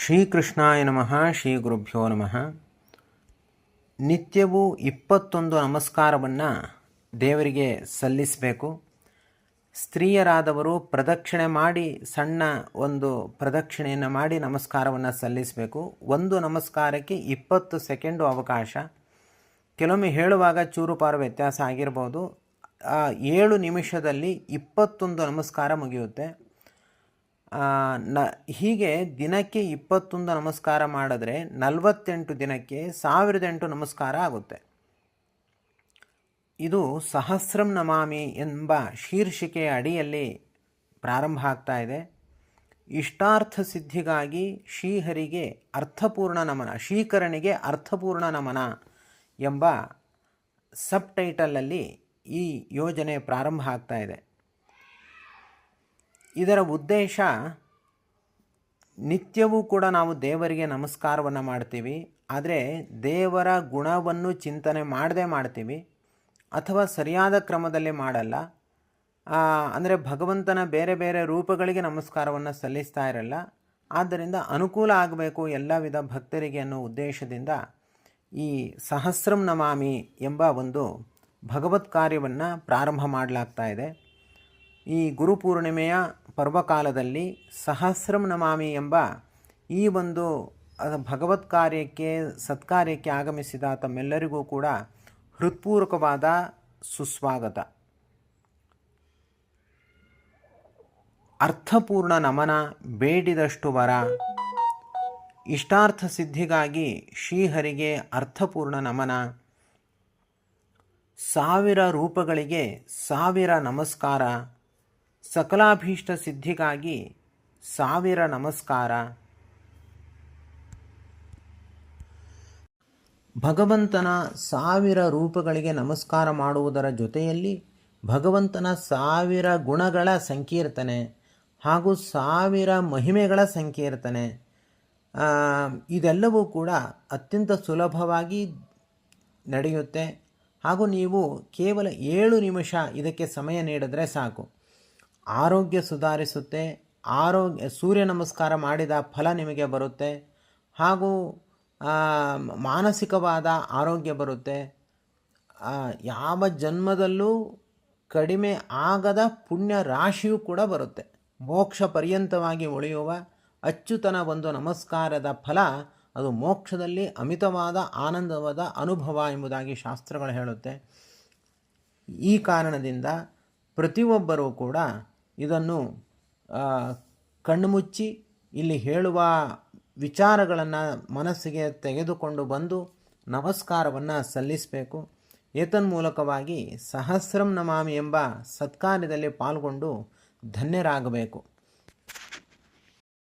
ಶ್ರೀಕೃಷ್ಣಾಯ ನಮಃ ಶ್ರೀ ಗುರುಭ್ಯೋ ನಮಃ. ನಿತ್ಯವೂ ಇಪ್ಪತ್ತೊಂದು ನಮಸ್ಕಾರವನ್ನು ದೇವರಿಗೆ ಸಲ್ಲಿಸಬೇಕು. ಸ್ತ್ರೀಯರಾದವರು ಪ್ರದಕ್ಷಿಣೆ ಮಾಡಿ, ಸಣ್ಣ ಒಂದು ಪ್ರದಕ್ಷಿಣೆಯನ್ನು ಮಾಡಿ ನಮಸ್ಕಾರವನ್ನು ಸಲ್ಲಿಸಬೇಕು. ಒಂದು ನಮಸ್ಕಾರಕ್ಕೆ ಇಪ್ಪತ್ತು ಸೆಕೆಂಡು ಅವಕಾಶ. ಕೆಲವೊಮ್ಮೆ ಹೇಳುವಾಗ ಚೂರುಪಾರು ವ್ಯತ್ಯಾಸ ಆಗಿರ್ಬೋದು. ಏಳು ನಿಮಿಷದಲ್ಲಿ ಇಪ್ಪತ್ತೊಂದು ನಮಸ್ಕಾರ ಮುಗಿಯುತ್ತೆ. ನ, ಹೀಗೆ ದಿನಕ್ಕೆ ಇಪ್ಪತ್ತೊಂದು ನಮಸ್ಕಾರ ಮಾಡಿದ್ರೆ ನಲವತ್ತೆಂಟು ದಿನಕ್ಕೆ ಸಾವಿರದ ಎಂಟು ನಮಸ್ಕಾರ ಆಗುತ್ತೆ. ಇದು ಸಹಸ್ರಂ ನಮಾಮಿ ಎಂಬ ಶೀರ್ಷಿಕೆಯ ಅಡಿಯಲ್ಲಿ ಪ್ರಾರಂಭ ಆಗ್ತಾ ಇದೆ. ಇಷ್ಟಾರ್ಥ ಸಿದ್ಧಿಗಾಗಿ ಶ್ರೀಹರಿಗೆ ಅರ್ಥಪೂರ್ಣ ನಮನ ಶ್ರೀಕರಣಿಗೆ ಅರ್ಥಪೂರ್ಣ ನಮನ ಎಂಬ ಸಬ್ ಟೈಟಲಲ್ಲಿ ಈ ಯೋಜನೆ ಪ್ರಾರಂಭ ಆಗ್ತಾ ಇದೆ. ಇದರ ಉದ್ದೇಶ ನಿತ್ಯವೂ ಕೂಡ ನಾವು ದೇವರಿಗೆ ನಮಸ್ಕಾರವನ್ನು ಮಾಡ್ತೀವಿ, ಆದರೆ ದೇವರ ಗುಣವನ್ನು ಚಿಂತನೆ ಮಾಡದೇ ಮಾಡ್ತೀವಿ ಅಥವಾ ಸರಿಯಾದ ಕ್ರಮದಲ್ಲಿ ಮಾಡಲ್ಲ. ಅಂದರೆ ಭಗವಂತನ ಬೇರೆ ಬೇರೆ ರೂಪಗಳಿಗೆ ನಮಸ್ಕಾರವನ್ನು ಸಲ್ಲಿಸ್ತಾ ಇರಲ್ಲ. ಆದ್ದರಿಂದ ಅನುಕೂಲ ಆಗಬೇಕು ಎಲ್ಲ ವಿಧ ಭಕ್ತರಿಗೆ ಅನ್ನೋ ಉದ್ದೇಶದಿಂದ ಈ ಸಹಸ್ರಂ ನಮಾಮಿ ಎಂಬ ಒಂದು ಭಗವತ್ ಕಾರ್ಯವನ್ನು ಪ್ರಾರಂಭ ಮಾಡಲಾಗ್ತಾ ಇದೆ. ಈ ಗುರುಪೂರ್ಣಿಮೆಯ ಪರ್ವಕಾಲದಲ್ಲಿ ಸಹಸ್ರಂ ನಮಾಮಿ ಎಂಬ ಈ ಒಂದು ಭಗವತ್ ಕಾರ್ಯಕ್ಕೆ, ಸತ್ಕಾರ್ಯಕ್ಕೆ ಆಗಮಿಸಿದ ತಮ್ಮೆಲ್ಲರಿಗೂ ಕೂಡ ಹೃತ್ಪೂರ್ವಕವಾದ ಸುಸ್ವಾಗತ. ಅರ್ಥಪೂರ್ಣ ನಮನ ಬೇಡಿದಷ್ಟು ವರ. ಇಷ್ಟಾರ್ಥ ಸಿದ್ಧಿಗಾಗಿ ಶ್ರೀಹರಿಗೆ ಅರ್ಥಪೂರ್ಣ ನಮನ. ಸಾವಿರ ರೂಪಗಳಿಗೆ ಸಾವಿರ ನಮಸ್ಕಾರ. ಸಕಲಾಭೀಷ್ಟ ಸಿದ್ಧಿಗಾಗಿ ಸಾವಿರ ನಮಸ್ಕಾರ. ಭಗವಂತನ ಸಾವಿರ ರೂಪಗಳಿಗೆ ನಮಸ್ಕಾರ ಮಾಡುವುದರ ಜೊತೆಯಲ್ಲಿ ಭಗವಂತನ ಸಾವಿರ ಗುಣಗಳ ಸಂಕೀರ್ತನೆ ಹಾಗೂ ಸಾವಿರ ಮಹಿಮೆಗಳ ಸಂಕೀರ್ತನೆ ಇದೆಲ್ಲವೂ ಕೂಡ ಅತ್ಯಂತ ಸುಲಭವಾಗಿ ನಡೆಯುತ್ತೆ. ಹಾಗೂ ನೀವು ಕೇವಲ ಏಳು ನಿಮಿಷ ಇದಕ್ಕೆ ಸಮಯ ನೀಡಿದ್ರೆ ಸಾಕು. ಆರೋಗ್ಯ ಸುಧಾರಿಸುತ್ತೆ, ಆರೋಗ್ಯ, ಸೂರ್ಯ ನಮಸ್ಕಾರ ಮಾಡಿದ ಫಲ ನಿಮಗೆ ಬರುತ್ತೆ, ಹಾಗೂ ಮಾನಸಿಕವಾದ ಆರೋಗ್ಯ ಬರುತ್ತೆ. ಯಾವ ಜನ್ಮದಲ್ಲೂ ಕಡಿಮೆ ಆಗದ ಪುಣ್ಯ ರಾಶಿಯೂ ಕೂಡ ಬರುತ್ತೆ. ಮೋಕ್ಷ ಪರ್ಯಂತವಾಗಿ ಉಳಿಯುವ ಅಚ್ಚುತನ ಒಂದು ನಮಸ್ಕಾರದ ಫಲ ಅದು ಮೋಕ್ಷದಲ್ಲಿ ಅಮಿತವಾದ, ಆನಂದವಾದ ಅನುಭವ ಎಂಬುದಾಗಿ ಶಾಸ್ತ್ರಗಳು ಹೇಳುತ್ತೆ. ಈ ಕಾರಣದಿಂದ ಪ್ರತಿಯೊಬ್ಬರೂ ಕೂಡ ಇದನ್ನು ಕಣ್ಣುಮುಚ್ಚಿ ಇಲ್ಲಿ ಹೇಳುವ ವಿಚಾರಗಳನ್ನು ಮನಸ್ಸಿಗೆ ತೆಗೆದುಕೊಂಡು ಬಂದು ನಮಸ್ಕಾರವನ್ನು ಸಲ್ಲಿಸಬೇಕು. ಏತನ್ಮೂಲಕವಾಗಿ ಸಹಸ್ರಂ ನಮಾಮಿ ಎಂಬ ಸತ್ಕಾರ್ಯದಲ್ಲಿ ಪಾಲ್ಗೊಂಡು ಧನ್ಯರಾಗಬೇಕು.